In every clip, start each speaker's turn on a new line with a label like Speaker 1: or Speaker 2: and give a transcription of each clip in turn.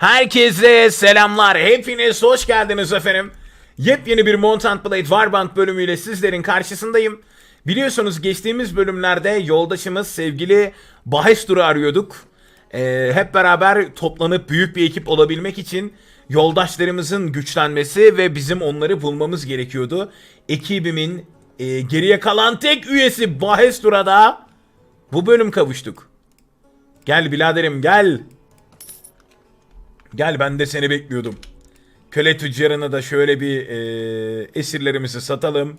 Speaker 1: Herkese selamlar. Hepiniz hoş geldiniz efendim. Yepyeni bir Montant Blade Warband bölümüyle sizlerin karşısındayım. Biliyorsunuz geçtiğimiz bölümlerde yoldaşımız sevgili Bahestur'u arıyorduk. Ee, hep beraber toplanıp büyük bir ekip olabilmek için yoldaşlarımızın güçlenmesi ve bizim onları bulmamız gerekiyordu. Ekibimin e, geriye kalan tek üyesi Bahestur'a da bu bölüm kavuştuk. Gel biraderim gel. Gel ben de seni bekliyordum. Köle tüccarına da şöyle bir e, esirlerimizi satalım.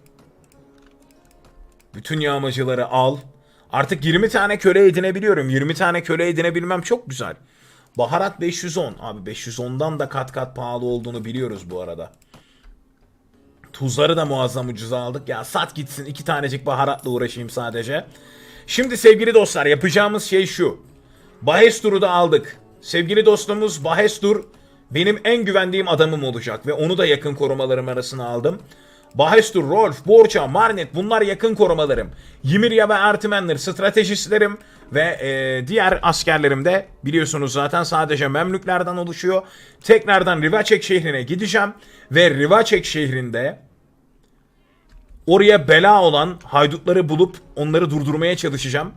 Speaker 1: Bütün yağmacıları al. Artık 20 tane köle edinebiliyorum. 20 tane köle edinebilmem çok güzel. Baharat 510. Abi 510'dan da kat kat pahalı olduğunu biliyoruz bu arada. Tuzları da muazzam ucuza aldık. Ya sat gitsin iki tanecik baharatla uğraşayım sadece. Şimdi sevgili dostlar yapacağımız şey şu. Bahestur'u da aldık. Sevgili dostumuz Bahestur benim en güvendiğim adamım olacak ve onu da yakın korumalarım arasına aldım. Bahestur, Rolf, Borça, Marnet bunlar yakın korumalarım. Ymirya ve Artimenler stratejistlerim ve e, diğer askerlerim de biliyorsunuz zaten sadece Memlüklerden oluşuyor. Tekrardan Rivacek şehrine gideceğim ve Rivacek şehrinde oraya bela olan haydutları bulup onları durdurmaya çalışacağım.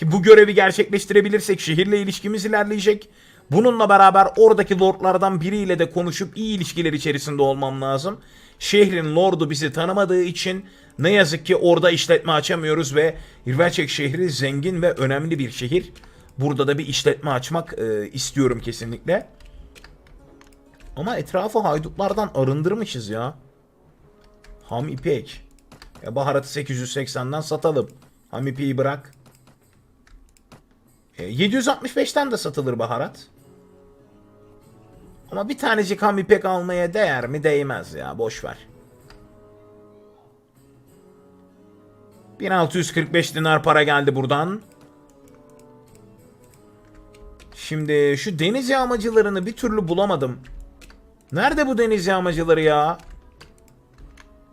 Speaker 1: Ki bu görevi gerçekleştirebilirsek şehirle ilişkimiz ilerleyecek. Bununla beraber oradaki lordlardan biriyle de konuşup iyi ilişkiler içerisinde olmam lazım. Şehrin lordu bizi tanımadığı için ne yazık ki orada işletme açamıyoruz ve İrveçek şehri zengin ve önemli bir şehir. Burada da bir işletme açmak e, istiyorum kesinlikle. Ama etrafı haydutlardan arındırmışız ya. Ham ipek. Ya baharatı 880'den satalım. Ham ipeği bırak. E, 765'ten de satılır baharat. Ama bir tanecik ham ipek almaya değer mi? Değmez ya. Boş ver. 1645 dinar para geldi buradan. Şimdi şu deniz yağmacılarını bir türlü bulamadım. Nerede bu deniz yağmacıları ya?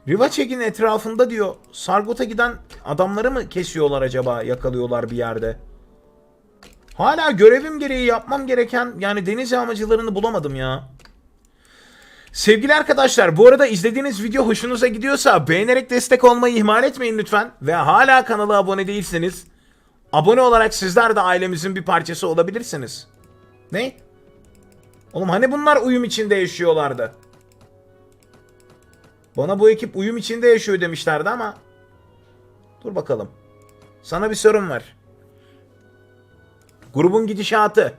Speaker 1: Rivacek'in etrafında diyor. Sargot'a giden adamları mı kesiyorlar acaba? Yakalıyorlar bir yerde. Hala görevim gereği yapmam gereken yani deniz yağmacılarını bulamadım ya. Sevgili arkadaşlar bu arada izlediğiniz video hoşunuza gidiyorsa beğenerek destek olmayı ihmal etmeyin lütfen. Ve hala kanala abone değilseniz abone olarak sizler de ailemizin bir parçası olabilirsiniz. Ne? Oğlum hani bunlar uyum içinde yaşıyorlardı? Bana bu ekip uyum içinde yaşıyor demişlerdi ama dur bakalım. Sana bir sorun var. Grubun gidişatı.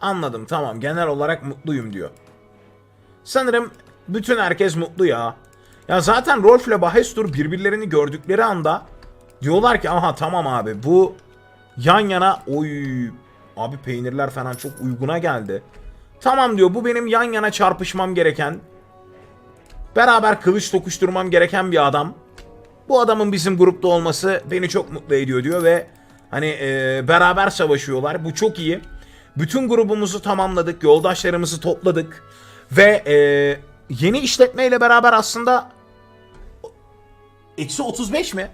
Speaker 1: Anladım tamam genel olarak mutluyum diyor. Sanırım bütün herkes mutlu ya. Ya zaten Rolf ile Bahestur birbirlerini gördükleri anda diyorlar ki aha tamam abi bu yan yana oy abi peynirler falan çok uyguna geldi. Tamam diyor bu benim yan yana çarpışmam gereken beraber kılıç tokuşturmam gereken bir adam. Bu adamın bizim grupta olması beni çok mutlu ediyor diyor ve hani e, beraber savaşıyorlar. Bu çok iyi. Bütün grubumuzu tamamladık, yoldaşlarımızı topladık ve e, yeni işletmeyle beraber aslında eksi 35 mi?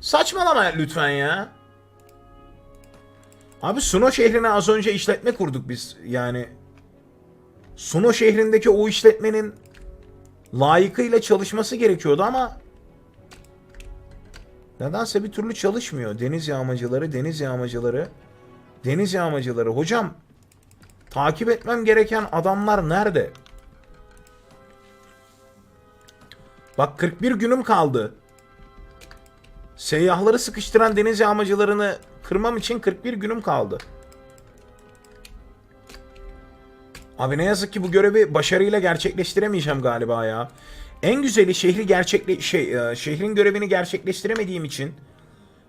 Speaker 1: Saçmalama lütfen ya. Abi Suno şehrine az önce işletme kurduk biz. Yani Suno şehrindeki o işletmenin layıkıyla çalışması gerekiyordu ama nedense bir türlü çalışmıyor. Deniz yağmacıları, deniz yağmacıları, deniz yağmacıları. Hocam takip etmem gereken adamlar nerede? Bak 41 günüm kaldı. Seyyahları sıkıştıran deniz yağmacılarını kırmam için 41 günüm kaldı. Abi ne yazık ki bu görevi başarıyla gerçekleştiremeyeceğim galiba ya. En güzeli şehri gerçekle şey e, şehrin görevini gerçekleştiremediğim için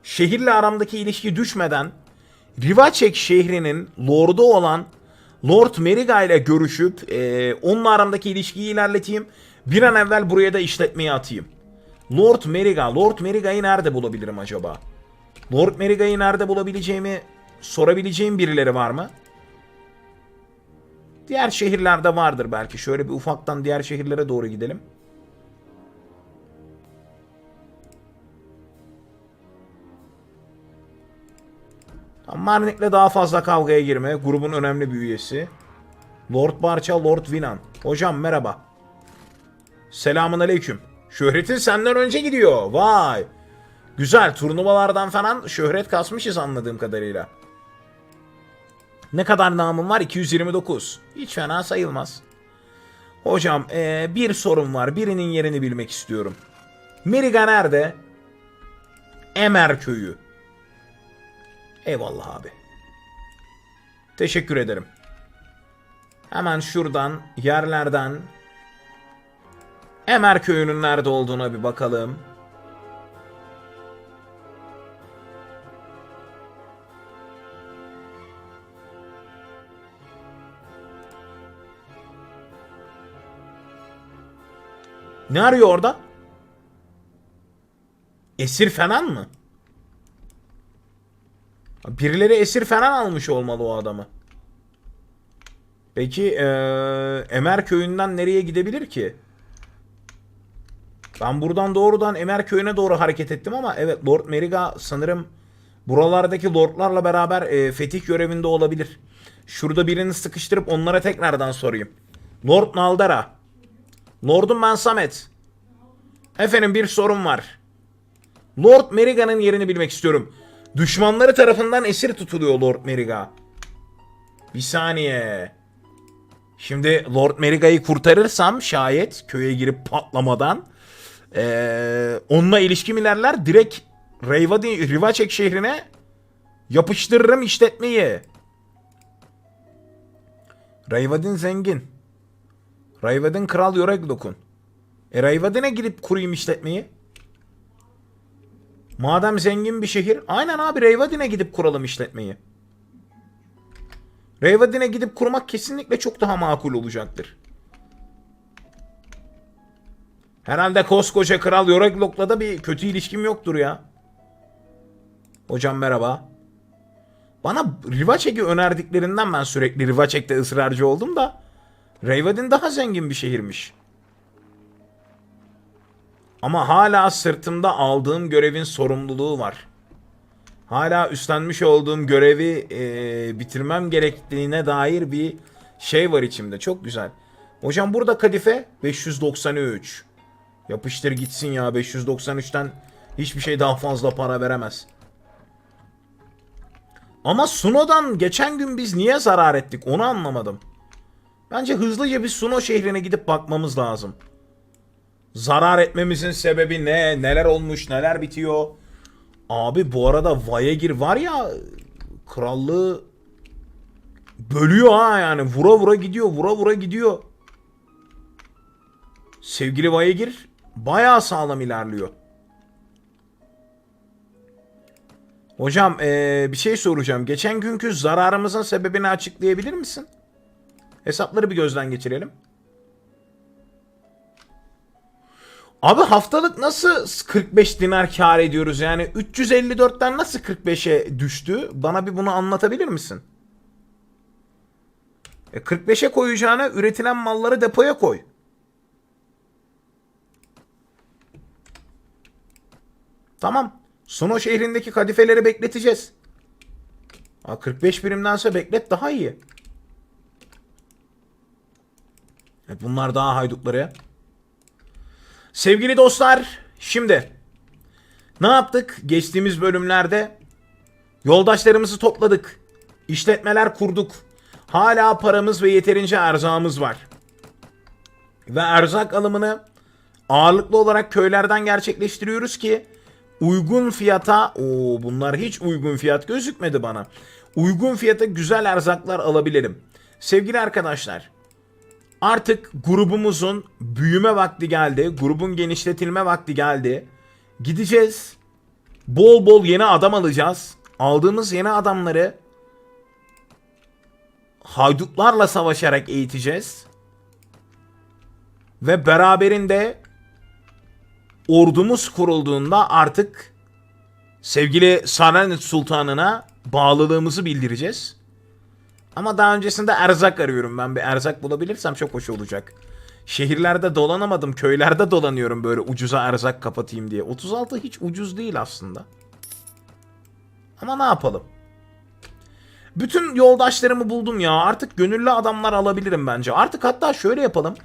Speaker 1: şehirle aramdaki ilişki düşmeden Rivacek şehrinin lordu olan Lord Meriga ile görüşüp e, onunla aramdaki ilişkiyi ilerleteyim. Bir an evvel buraya da işletmeyi atayım. Lord Meriga. Lord Meriga'yı nerede bulabilirim acaba? Lord Meriga'yı nerede bulabileceğimi sorabileceğim birileri var mı? Diğer şehirlerde vardır belki. Şöyle bir ufaktan diğer şehirlere doğru gidelim. Marnik'le daha fazla kavgaya girme. Grubun önemli bir üyesi. Lord Barça, Lord Vinan. Hocam merhaba. Selamun aleyküm. Şöhretin senden önce gidiyor. Vay. Güzel turnuvalardan falan şöhret kasmışız anladığım kadarıyla. Ne kadar namım var? 229. Hiç fena sayılmaz. Hocam eee, bir sorun var. Birinin yerini bilmek istiyorum. Meriga nerede? Emer köyü. Eyvallah abi. Teşekkür ederim. Hemen şuradan yerlerden Emer köyünün nerede olduğuna bir bakalım. Ne arıyor orada? Esir falan mı? Birileri esir falan almış olmalı o adamı. Peki eee Emer köyünden nereye gidebilir ki? Ben buradan doğrudan Emer köyüne doğru hareket ettim ama evet Lord Meriga sanırım buralardaki lordlarla beraber e, fetih görevinde olabilir. Şurada birini sıkıştırıp onlara tekrardan sorayım. Lord Naldara. Lordum ben Samet. Efendim bir sorun var. Lord Meriga'nın yerini bilmek istiyorum. Düşmanları tarafından esir tutuluyor Lord Meriga. Bir saniye. Şimdi Lord Meriga'yı kurtarırsam şayet köye girip patlamadan ee, onunla ilişkim ilerler direkt Reyvadi, Rivacek şehrine yapıştırırım işletmeyi. Rayvadin zengin. Rayvadin kral Yoreglok'un. E Rayvadin'e gidip kurayım işletmeyi. Madem zengin bir şehir. Aynen abi Reyvadin'e gidip kuralım işletmeyi. Reyvadin'e gidip kurmak kesinlikle çok daha makul olacaktır. Herhalde koskoca kral Yoreglok'la da bir kötü ilişkim yoktur ya. Hocam merhaba. Bana Rivacek'i önerdiklerinden ben sürekli Rivacek'te ısrarcı oldum da Reyvadin daha zengin bir şehirmiş. Ama hala sırtımda aldığım görevin sorumluluğu var. Hala üstlenmiş olduğum görevi e, bitirmem gerektiğine dair bir şey var içimde. Çok güzel. Hocam burada kadife 593. Yapıştır gitsin ya 593'ten hiçbir şey daha fazla para veremez. Ama Suno'dan geçen gün biz niye zarar ettik onu anlamadım. Bence hızlıca bir Suno şehrine gidip bakmamız lazım. Zarar etmemizin sebebi ne? Neler olmuş? Neler bitiyor? Abi bu arada Vayegir var ya krallığı bölüyor ha yani. Vura vura gidiyor. Vura vura gidiyor. Sevgili Vayegir bayağı sağlam ilerliyor. Hocam eee, bir şey soracağım. Geçen günkü zararımızın sebebini açıklayabilir misin? Hesapları bir gözden geçirelim. Abi haftalık nasıl 45 dinar kar ediyoruz? Yani 354'ten nasıl 45'e düştü? Bana bir bunu anlatabilir misin? E 45'e koyacağına üretilen malları depoya koy. Tamam. Suno şehrindeki kadifeleri bekleteceğiz. Aa, 45 birimdense beklet daha iyi. E bunlar daha haydutları. Sevgili dostlar, şimdi ne yaptık geçtiğimiz bölümlerde? Yoldaşlarımızı topladık. işletmeler kurduk. Hala paramız ve yeterince erzağımız var. Ve erzak alımını ağırlıklı olarak köylerden gerçekleştiriyoruz ki uygun fiyata o bunlar hiç uygun fiyat gözükmedi bana. Uygun fiyata güzel erzaklar alabilirim. Sevgili arkadaşlar, Artık grubumuzun büyüme vakti geldi. Grubun genişletilme vakti geldi. Gideceğiz. Bol bol yeni adam alacağız. Aldığımız yeni adamları haydutlarla savaşarak eğiteceğiz. Ve beraberinde ordumuz kurulduğunda artık sevgili Saranet Sultanı'na bağlılığımızı bildireceğiz. Ama daha öncesinde erzak arıyorum ben. Bir erzak bulabilirsem çok hoş olacak. Şehirlerde dolanamadım. Köylerde dolanıyorum böyle ucuza erzak kapatayım diye. 36 hiç ucuz değil aslında. Ama ne yapalım? Bütün yoldaşlarımı buldum ya. Artık gönüllü adamlar alabilirim bence. Artık hatta şöyle yapalım.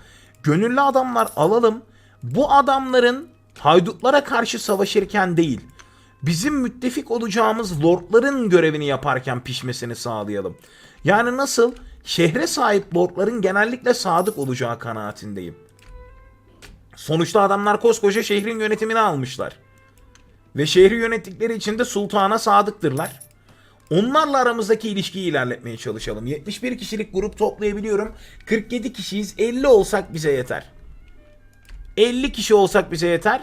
Speaker 1: Gönüllü adamlar alalım. Bu adamların haydutlara karşı savaşırken değil, bizim müttefik olacağımız lordların görevini yaparken pişmesini sağlayalım. Yani nasıl? Şehre sahip lordların genellikle sadık olacağı kanaatindeyim. Sonuçta adamlar koskoca şehrin yönetimini almışlar. Ve şehri yönettikleri için de sultana sadıktırlar. Onlarla aramızdaki ilişkiyi ilerletmeye çalışalım. 71 kişilik grup toplayabiliyorum. 47 kişiyiz. 50 olsak bize yeter. 50 kişi olsak bize yeter.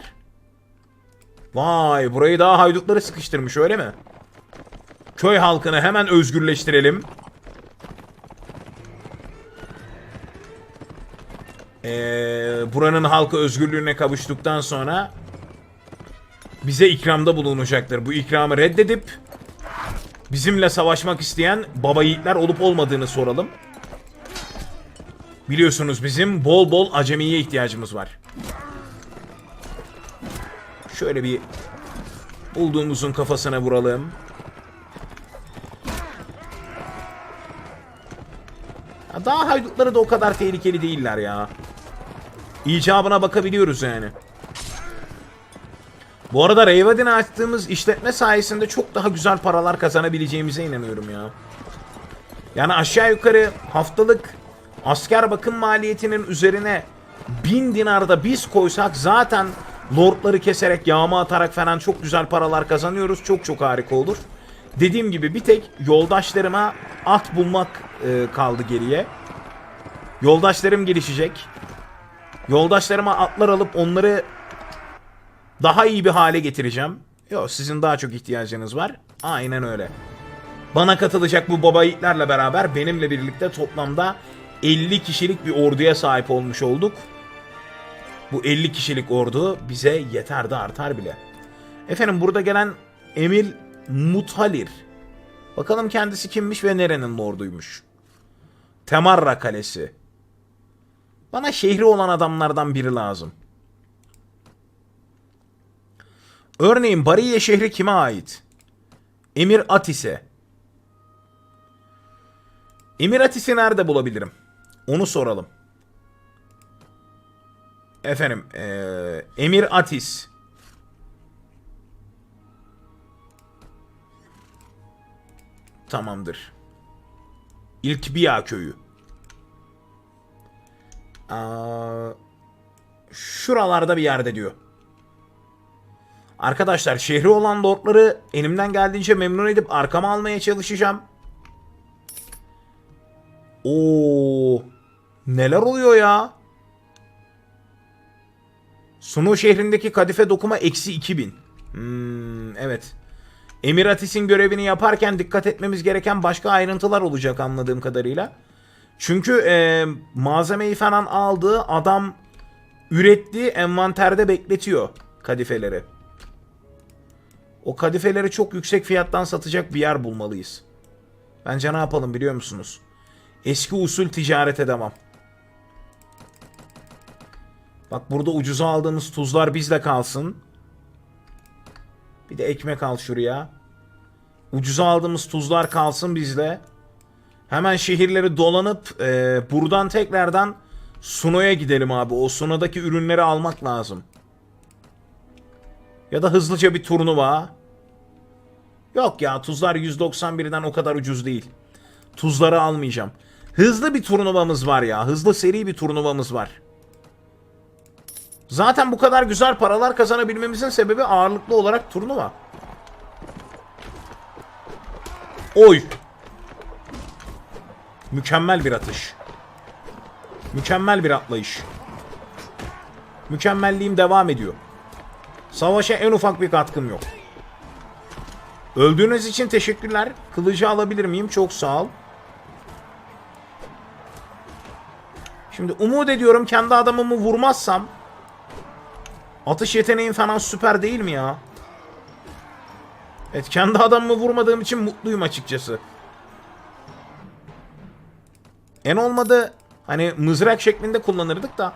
Speaker 1: Vay burayı daha haydutları sıkıştırmış öyle mi? Köy halkını hemen özgürleştirelim. Ee, buranın halkı özgürlüğüne kavuştuktan sonra bize ikramda bulunacaktır. Bu ikramı reddedip bizimle savaşmak isteyen baba yiğitler olup olmadığını soralım. Biliyorsunuz bizim bol bol acemiye ihtiyacımız var. Şöyle bir bulduğumuzun kafasına vuralım. Daha haydutları da o kadar tehlikeli değiller ya. İcabına bakabiliyoruz yani. Bu arada Reyvadin'e açtığımız işletme sayesinde çok daha güzel paralar kazanabileceğimize inanıyorum ya. Yani aşağı yukarı haftalık asker bakım maliyetinin üzerine 1000 dinarda biz koysak zaten lordları keserek yağma atarak falan çok güzel paralar kazanıyoruz. Çok çok harika olur. Dediğim gibi bir tek yoldaşlarıma at bulmak e, kaldı geriye. Yoldaşlarım gelişecek. Yoldaşlarıma atlar alıp onları daha iyi bir hale getireceğim. Yok sizin daha çok ihtiyacınız var. Aynen öyle. Bana katılacak bu baba yiğitlerle beraber benimle birlikte toplamda 50 kişilik bir orduya sahip olmuş olduk. Bu 50 kişilik ordu bize yeter de artar bile. Efendim burada gelen Emir Muthalir. Bakalım kendisi kimmiş ve nerenin lorduymuş. Temarra Kalesi. Bana şehri olan adamlardan biri lazım. Örneğin Bariye şehri kime ait? Emir Atis'e. Emir Atis'i nerede bulabilirim? Onu soralım. Efendim, eee, Emir Atis. Tamamdır. İlkbiya köyü. Şuralarda bir yerde diyor. Arkadaşlar şehri olan lordları elimden geldiğince memnun edip arkama almaya çalışacağım. Oo, neler oluyor ya? Sunu şehrindeki kadife dokuma eksi 2000. Hmm, evet. Emiratis'in görevini yaparken dikkat etmemiz gereken başka ayrıntılar olacak anladığım kadarıyla. Çünkü e, malzemeyi falan aldığı adam ürettiği envanterde bekletiyor kadifeleri. O kadifeleri çok yüksek fiyattan satacak bir yer bulmalıyız. Bence ne yapalım biliyor musunuz? Eski usul ticarete devam. Bak burada ucuza aldığımız tuzlar bizde kalsın. Bir de ekmek al şuraya. Ucuza aldığımız tuzlar kalsın bizde. Hemen şehirleri dolanıp e, buradan tekrardan Suno'ya gidelim abi. O Suno'daki ürünleri almak lazım. Ya da hızlıca bir turnuva. Yok ya tuzlar 191'den o kadar ucuz değil. Tuzları almayacağım. Hızlı bir turnuvamız var ya. Hızlı seri bir turnuvamız var. Zaten bu kadar güzel paralar kazanabilmemizin sebebi ağırlıklı olarak turnuva. Oy. Mükemmel bir atış. Mükemmel bir atlayış. Mükemmelliğim devam ediyor. Savaşa en ufak bir katkım yok. Öldüğünüz için teşekkürler. Kılıcı alabilir miyim? Çok sağ ol. Şimdi umut ediyorum kendi adamımı vurmazsam atış yeteneğim falan süper değil mi ya? Evet kendi adamımı vurmadığım için mutluyum açıkçası. En olmadı hani mızrak şeklinde kullanırdık da.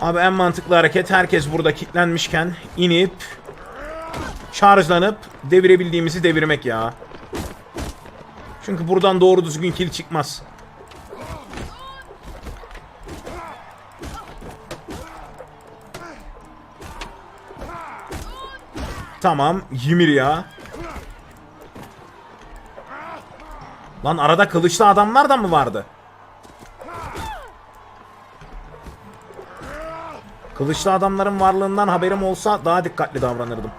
Speaker 1: Abi en mantıklı hareket herkes burada kilitlenmişken inip şarjlanıp devirebildiğimizi devirmek ya. Çünkü buradan doğru düzgün kill çıkmaz. Tamam. Ymir ya. Lan arada kılıçlı adamlar da mı vardı? Kılıçlı adamların varlığından haberim olsa daha dikkatli davranırdım.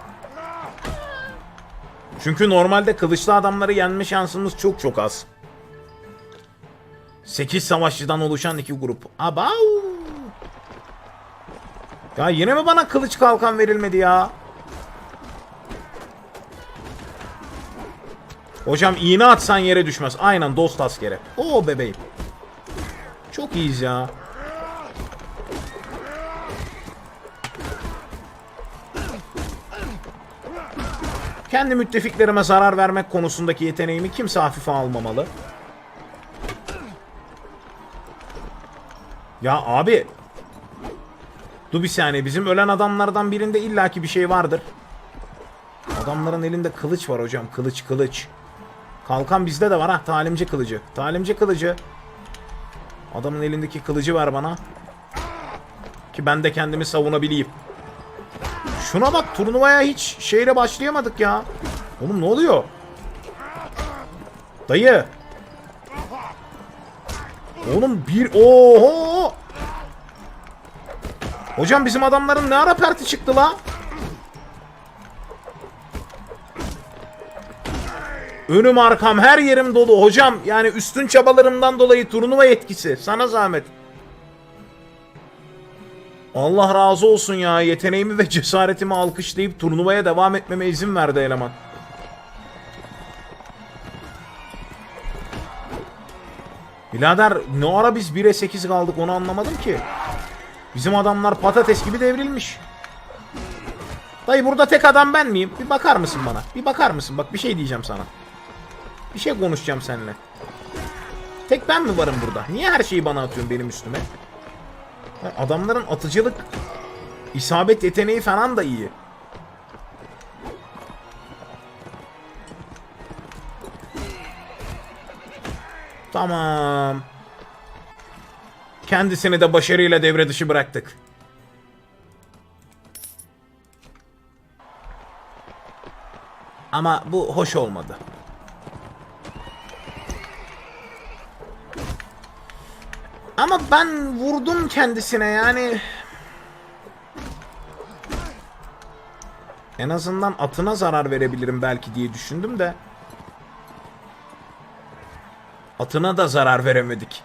Speaker 1: Çünkü normalde kılıçlı adamları yenme şansımız çok çok az. 8 savaşçıdan oluşan iki grup. Abav! Ya yine mi bana kılıç kalkan verilmedi ya? Hocam iğne atsan yere düşmez. Aynen dost askere. Oo bebeğim. Çok iyiyiz ya. Kendi müttefiklerime zarar vermek konusundaki yeteneğimi kimse hafife almamalı. Ya abi. Dur bir saniye. Bizim ölen adamlardan birinde illaki bir şey vardır. Adamların elinde kılıç var hocam. Kılıç kılıç. Kalkan bizde de var ha. Talimci kılıcı. Talimci kılıcı. Adamın elindeki kılıcı ver bana. Ki ben de kendimi savunabileyim. Şuna bak turnuvaya hiç şeyle başlayamadık ya. Oğlum ne oluyor? Dayı. Oğlum bir oho. Hocam bizim adamların ne ara perti çıktı la? Önüm arkam her yerim dolu hocam. Yani üstün çabalarımdan dolayı turnuva etkisi. Sana zahmet. Allah razı olsun ya. Yeteneğimi ve cesaretimi alkışlayıp turnuvaya devam etmeme izin verdi eleman. Birader ne ara biz 1'e 8 kaldık onu anlamadım ki. Bizim adamlar patates gibi devrilmiş. Dayı burada tek adam ben miyim? Bir bakar mısın bana? Bir bakar mısın? Bak bir şey diyeceğim sana. Bir şey konuşacağım seninle. Tek ben mi varım burada? Niye her şeyi bana atıyorsun benim üstüme? Adamların atıcılık, isabet yeteneği falan da iyi. Tamam. Kendisini de başarıyla devre dışı bıraktık. Ama bu hoş olmadı. Ama ben vurdum kendisine yani. En azından atına zarar verebilirim belki diye düşündüm de. Atına da zarar veremedik.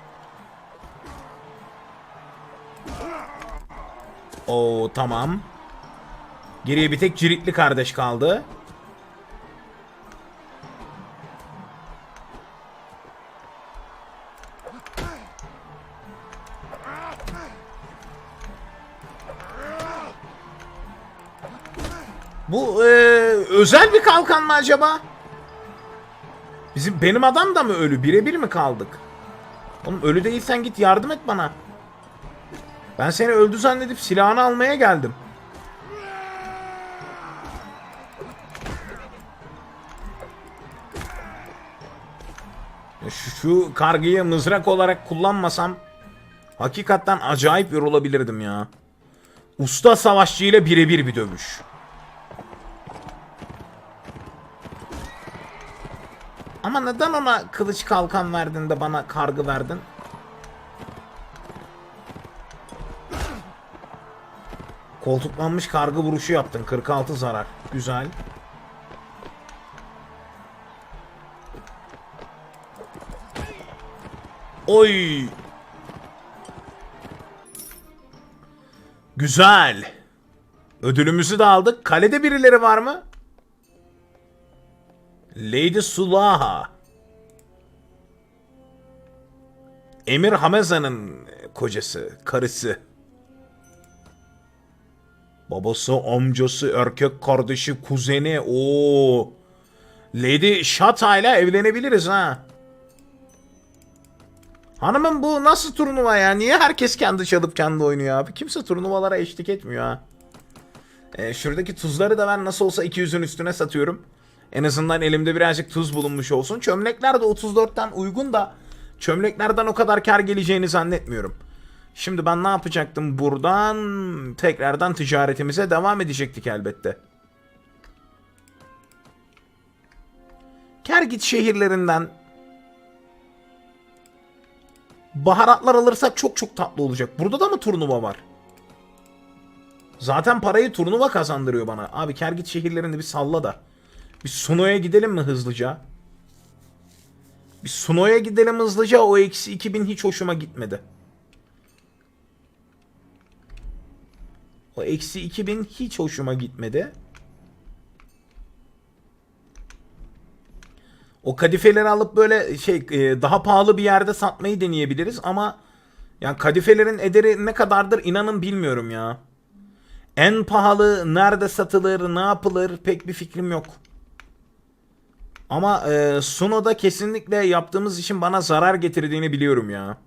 Speaker 1: Oo tamam. Geriye bir tek ciritli kardeş kaldı. Bu e, özel bir kalkan mı acaba? Bizim benim adam da mı ölü? Birebir mi kaldık? Oğlum ölü değilsen git yardım et bana. Ben seni öldü zannedip silahını almaya geldim. Şu, şu kargıyı mızrak olarak kullanmasam hakikaten acayip yorulabilirdim ya. Usta savaşçı ile birebir bir dövüş. Ama neden ona kılıç kalkan verdin de bana kargı verdin? Koltuklanmış kargı vuruşu yaptın. 46 zarar. Güzel. Oy. Güzel. Ödülümüzü de aldık. Kalede birileri var mı? Lady Sulaha. Emir Hameza'nın kocası, karısı. Babası, amcası, erkek kardeşi, kuzeni. Oo. Lady Shata ile evlenebiliriz ha. Hanımım bu nasıl turnuva ya? Niye herkes kendi çalıp kendi oynuyor abi? Kimse turnuvalara eşlik etmiyor ha. Ee, şuradaki tuzları da ben nasıl olsa 200'ün üstüne satıyorum. En azından elimde birazcık tuz bulunmuş olsun. Çömlekler de 34'ten uygun da çömleklerden o kadar kar geleceğini zannetmiyorum. Şimdi ben ne yapacaktım buradan? Tekrardan ticaretimize devam edecektik elbette. Kergit şehirlerinden baharatlar alırsak çok çok tatlı olacak. Burada da mı turnuva var? Zaten parayı turnuva kazandırıyor bana. Abi Kergit şehirlerinde bir salla da. Bir Suno'ya gidelim mi hızlıca? Bir Suno'ya gidelim hızlıca. O eksi 2000 hiç hoşuma gitmedi. O eksi 2000 hiç hoşuma gitmedi. O kadifeleri alıp böyle şey e, daha pahalı bir yerde satmayı deneyebiliriz ama yani kadifelerin ederi ne kadardır inanın bilmiyorum ya. En pahalı nerede satılır, ne yapılır pek bir fikrim yok. Ama e, Suno'da kesinlikle yaptığımız işin bana zarar getirdiğini biliyorum ya.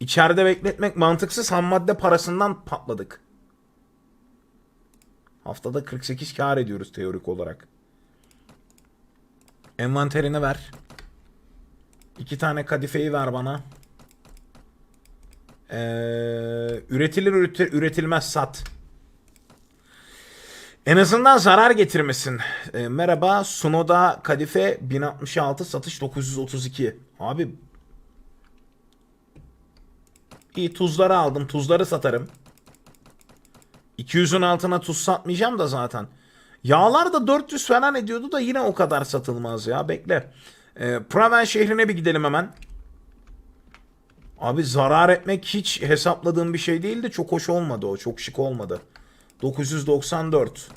Speaker 1: İçeride bekletmek mantıksız ham madde parasından patladık. Haftada 48 kar ediyoruz teorik olarak. Envanterine ver. İki tane kadifeyi ver bana. Ee, üretilir üretir, üretilmez sat. En azından zarar getirmesin. Ee, merhaba Sunoda kadife 1066 satış 932. Abi İyi tuzları aldım. Tuzları satarım. 200'ün altına tuz satmayacağım da zaten. Yağlar da 400 falan ediyordu da yine o kadar satılmaz ya. Bekle. Ee, Praven şehrine bir gidelim hemen. Abi zarar etmek hiç hesapladığım bir şey değildi. Çok hoş olmadı o. Çok şık olmadı. 994.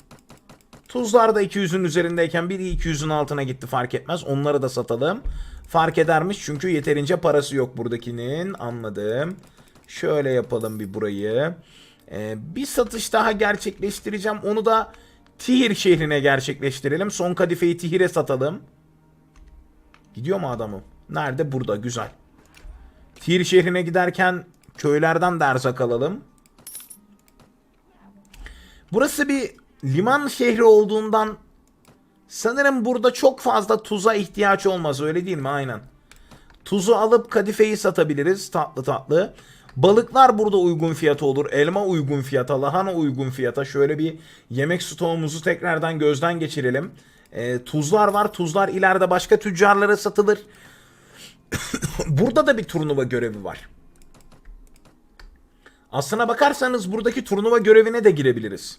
Speaker 1: Tuzlar da 200'ün üzerindeyken biri 200'ün altına gitti fark etmez. Onları da satalım. Fark edermiş çünkü yeterince parası yok buradakinin. Anladım. Şöyle yapalım bir burayı. Ee, bir satış daha gerçekleştireceğim. Onu da Tihir şehrine gerçekleştirelim. Son kadifeyi Tihir'e satalım. Gidiyor mu adamım? Nerede? Burada. Güzel. Tihir şehrine giderken köylerden de erzak alalım. Burası bir liman şehri olduğundan sanırım burada çok fazla tuza ihtiyaç olmaz. Öyle değil mi? Aynen. Tuzu alıp kadifeyi satabiliriz tatlı tatlı. Balıklar burada uygun fiyata olur. Elma uygun fiyata, lahana uygun fiyata. Şöyle bir yemek stoğumuzu tekrardan gözden geçirelim. E, tuzlar var. Tuzlar ileride başka tüccarlara satılır. burada da bir turnuva görevi var. Aslına bakarsanız buradaki turnuva görevine de girebiliriz.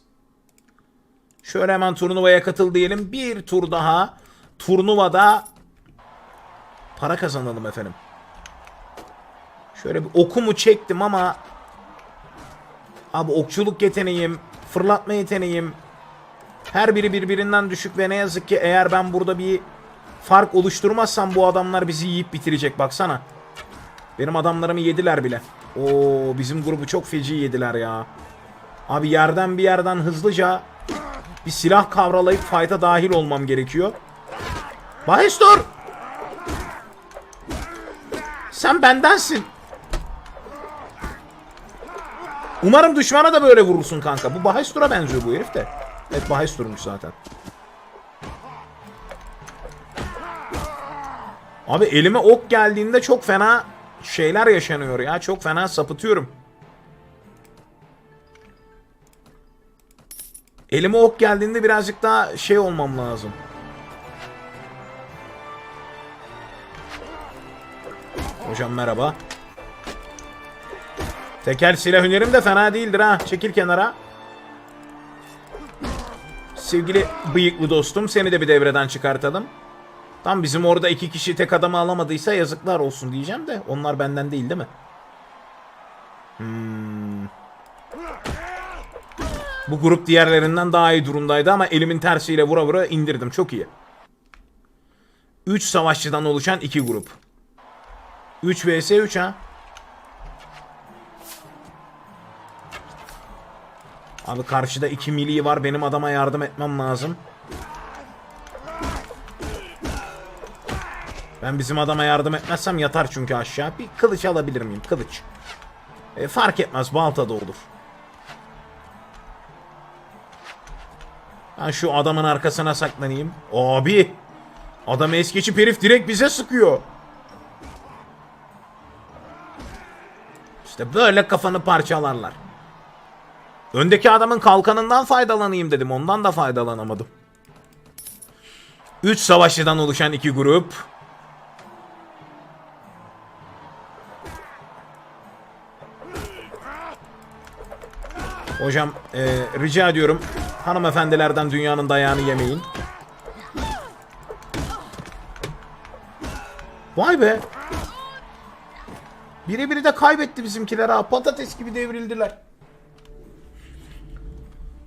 Speaker 1: Şöyle hemen turnuvaya katıl diyelim. Bir tur daha turnuvada para kazanalım efendim. Şöyle bir okumu çektim ama abi okçuluk yeteneğim, fırlatma yeteneğim her biri birbirinden düşük ve ne yazık ki eğer ben burada bir fark oluşturmazsam bu adamlar bizi yiyip bitirecek baksana. Benim adamlarımı yediler bile. Oo bizim grubu çok feci yediler ya. Abi yerden bir yerden hızlıca bir silah kavralayıp fight'a dahil olmam gerekiyor. Bahis dur! Sen bendensin. Umarım düşmana da böyle vurursun kanka. Bu Bahestur'a benziyor bu herif de. Evet Bahestur'muş zaten. Abi elime ok geldiğinde çok fena şeyler yaşanıyor ya. Çok fena sapıtıyorum. Elime ok geldiğinde birazcık daha şey olmam lazım. Hocam merhaba. Teker silah hünerim de fena değildir ha. Çekil kenara. Sevgili bıyıklı dostum seni de bir devreden çıkartalım. Tam bizim orada iki kişi tek adamı alamadıysa yazıklar olsun diyeceğim de onlar benden değil değil mi? Hmm. Bu grup diğerlerinden daha iyi durumdaydı ama elimin tersiyle vura vura indirdim. Çok iyi. 3 savaşçıdan oluşan iki grup. 3 vs 3 ha. Abi karşıda 2 mili var. Benim adama yardım etmem lazım. Ben bizim adama yardım etmezsem yatar çünkü aşağı. Bir kılıç alabilir miyim? Kılıç. E, fark etmez balta da olur. Ben şu adamın arkasına saklanayım. Abi. Adam es geçip herif direkt bize sıkıyor. İşte böyle kafanı parçalarlar. Öndeki adamın kalkanından faydalanayım dedim. Ondan da faydalanamadım. 3 savaşçıdan oluşan iki grup. Hocam e, rica ediyorum hanımefendilerden dünyanın dayağını yemeyin. Vay be. Biri biri de kaybetti bizimkiler ha. Patates gibi devrildiler.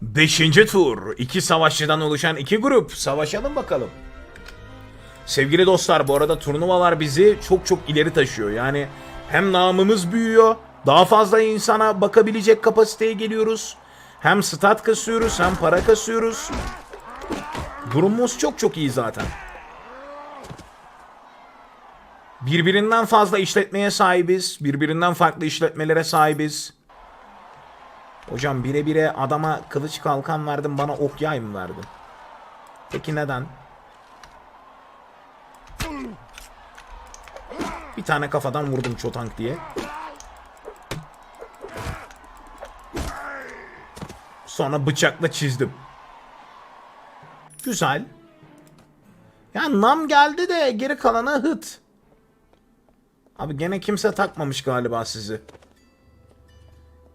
Speaker 1: Beşinci tur. İki savaşçıdan oluşan iki grup. Savaşalım bakalım. Sevgili dostlar bu arada turnuvalar bizi çok çok ileri taşıyor. Yani hem namımız büyüyor. Daha fazla insana bakabilecek kapasiteye geliyoruz. Hem stat kasıyoruz hem para kasıyoruz. Durumumuz çok çok iyi zaten. Birbirinden fazla işletmeye sahibiz. Birbirinden farklı işletmelere sahibiz. Hocam bire bire adama kılıç kalkan verdin bana ok yay mı verdin? Peki neden? Bir tane kafadan vurdum çotank diye. Sonra bıçakla çizdim. Güzel. Ya nam geldi de geri kalanı hıt. Abi gene kimse takmamış galiba sizi.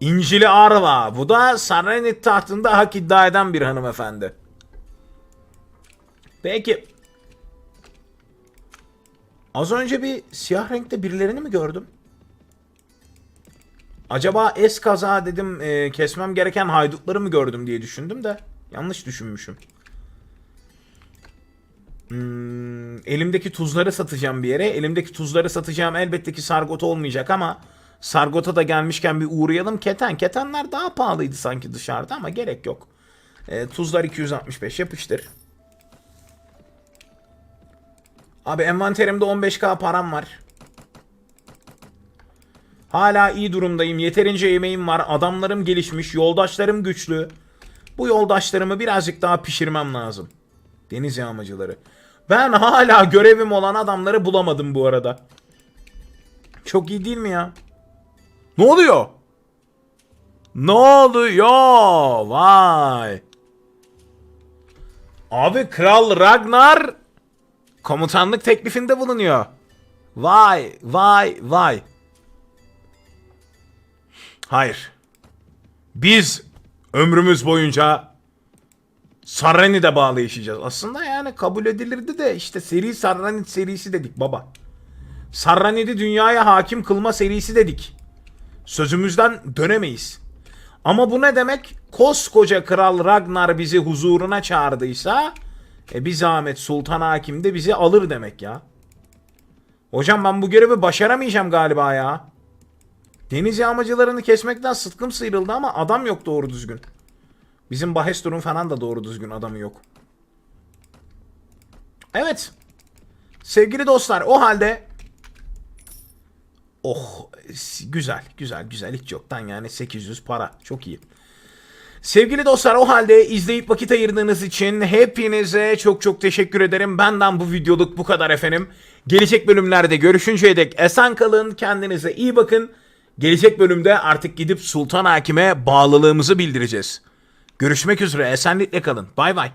Speaker 1: İncili Arva. Bu da Sarrenit tahtında hak iddia eden bir hanımefendi. Peki. Az önce bir siyah renkte birilerini mi gördüm? Acaba es kaza dedim e, kesmem gereken haydutları mı gördüm diye düşündüm de yanlış düşünmüşüm. Hmm, elimdeki tuzları satacağım bir yere. Elimdeki tuzları satacağım elbette ki Sargot olmayacak ama Sargot'a da gelmişken bir uğrayalım. Keten. Ketenler daha pahalıydı sanki dışarıda ama gerek yok. E, tuzlar 265 yapıştır. Abi envanterimde 15k param var. Hala iyi durumdayım. Yeterince yemeğim var. Adamlarım gelişmiş. Yoldaşlarım güçlü. Bu yoldaşlarımı birazcık daha pişirmem lazım. Deniz yağmacıları. Ben hala görevim olan adamları bulamadım bu arada. Çok iyi değil mi ya? Ne oluyor? Ne oluyor? Vay. Abi Kral Ragnar komutanlık teklifinde bulunuyor. Vay, vay, vay. Hayır. Biz ömrümüz boyunca Sarrani'de bağlı yaşayacağız. Aslında yani kabul edilirdi de işte seri Sarranit serisi dedik baba. Sarranid'i dünyaya hakim kılma serisi dedik. Sözümüzden dönemeyiz. Ama bu ne demek? Koskoca Kral Ragnar bizi huzuruna çağırdıysa e bir zahmet Sultan Hakim de bizi alır demek ya. Hocam ben bu görevi başaramayacağım galiba ya. Deniz yağmacılarını kesmekten sıtkım sıyrıldı ama adam yok doğru düzgün. Bizim Bahestur'un falan da doğru düzgün adamı yok. Evet. Sevgili dostlar o halde Oh güzel güzel güzel hiç yoktan yani 800 para çok iyi. Sevgili dostlar o halde izleyip vakit ayırdığınız için hepinize çok çok teşekkür ederim. Benden bu videoluk bu kadar efendim. Gelecek bölümlerde görüşünceye dek esen kalın kendinize iyi bakın. Gelecek bölümde artık gidip Sultan Hakim'e bağlılığımızı bildireceğiz. Görüşmek üzere esenlikle kalın. Bay bay.